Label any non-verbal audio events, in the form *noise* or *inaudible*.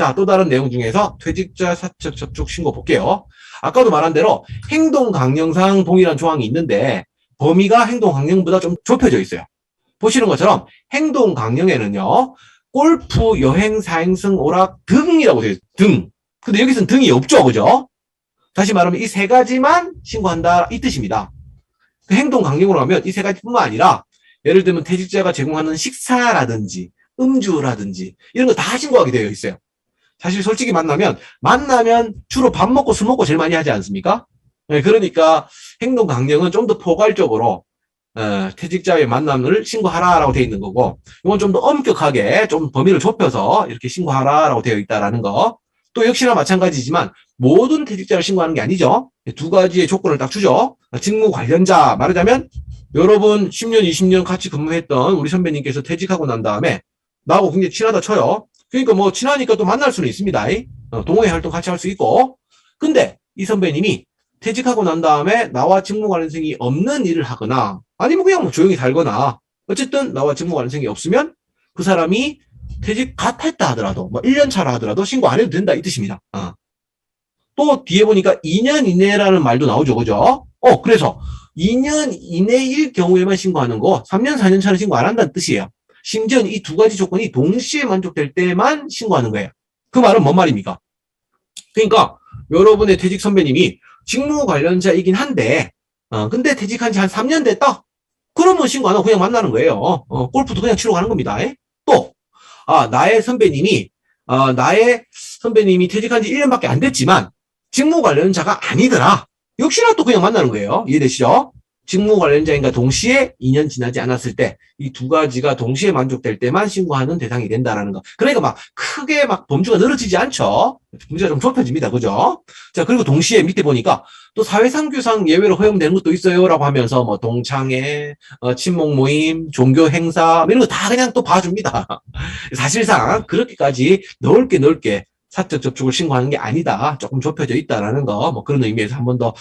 자, 또 다른 내용 중에서 퇴직자 사적 접촉 신고 볼게요. 아까도 말한 대로 행동 강령상 동일한 조항이 있는데 범위가 행동 강령보다 좀 좁혀져 있어요. 보시는 것처럼 행동 강령에는요. 골프, 여행, 사행성, 오락 등이라고 되어 있어요. 등. 근데 여기서는 등이 없죠. 그죠? 다시 말하면 이 세 가지만 신고한다 이 뜻입니다. 그 행동 강령으로 하면 이 세 가지뿐만 아니라 예를 들면 퇴직자가 제공하는 식사라든지 음주라든지 이런 거 다 신고하게 되어 있어요. 사실 솔직히 만나면 만나면 주로 밥 먹고 술 먹고 제일 많이 하지 않습니까? 네, 그러니까 행동 강령은 좀 더 포괄적으로 어, 퇴직자의 만남을 신고하라라고 되어 있는 거고 이건 좀 더 엄격하게 좀 범위를 좁혀서 이렇게 신고하라라고 되어 있다라는 거. 또 역시나 마찬가지지만 모든 퇴직자를 신고하는 게 아니죠. 두 가지의 조건을 딱 주죠. 직무 관련자 말하자면 여러분 10년, 20년 같이 근무했던 우리 선배님께서 퇴직하고 난 다음에 나하고 굉장히 친하다 쳐요. 그러니까 뭐 친하니까 또 만날 수는 있습니다. 어, 동호회 활동 같이 할 수 있고. 근데 이 선배님이 퇴직하고 난 다음에 나와 직무 관련성이 없는 일을 하거나 아니면 그냥 뭐 조용히 살거나 어쨌든 나와 직무 관련성이 없으면 그 사람이 퇴직 갓 했다 하더라도 뭐 1년 차라 하더라도 신고 안 해도 된다 이 뜻입니다. 어. 또 뒤에 보니까 2년 이내라는 말도 나오죠. 그죠? 어, 그래서 2년 이내일 경우에만 신고하는 거 3년, 4년 차는 신고 안 한다는 뜻이에요. 심지어 이 두 가지 조건이 동시에 만족될 때만 신고하는 거예요. 그 말은 뭔 말입니까? 그러니까 여러분의 퇴직 선배님이 직무 관련자이긴 한데 어, 근데 퇴직한 지 한 3년 됐다? 그러면 신고 안 하고 그냥 만나는 거예요. 어, 골프도 그냥 치러 가는 겁니다. 에? 또, 아, 나의 선배님이, 어, 나의 선배님이 퇴직한 지 1년밖에 안 됐지만, 직무 관련자가 아니더라. 역시나 또 그냥 만나는 거예요. 이해되시죠? 직무 관련자인가 동시에 2년 지나지 않았을 때, 이 두 가지가 동시에 만족될 때만 신고하는 대상이 된다라는 거. 그러니까 막 크게 막 범주가 늘어지지 않죠? 범주가 좀 좁혀집니다. 그죠? 자, 그리고 동시에 밑에 보니까 또 사회상규상 예외로 허용되는 것도 있어요라고 하면서 뭐 동창회, 어, 친목 모임, 종교 행사 뭐 이런 거 다 그냥 또 봐줍니다. *laughs* 사실상 그렇게까지 넓게 넓게 사적 접촉을 신고하는 게 아니다. 조금 좁혀져 있다라는 거, 뭐 그런 의미에서 한 번 더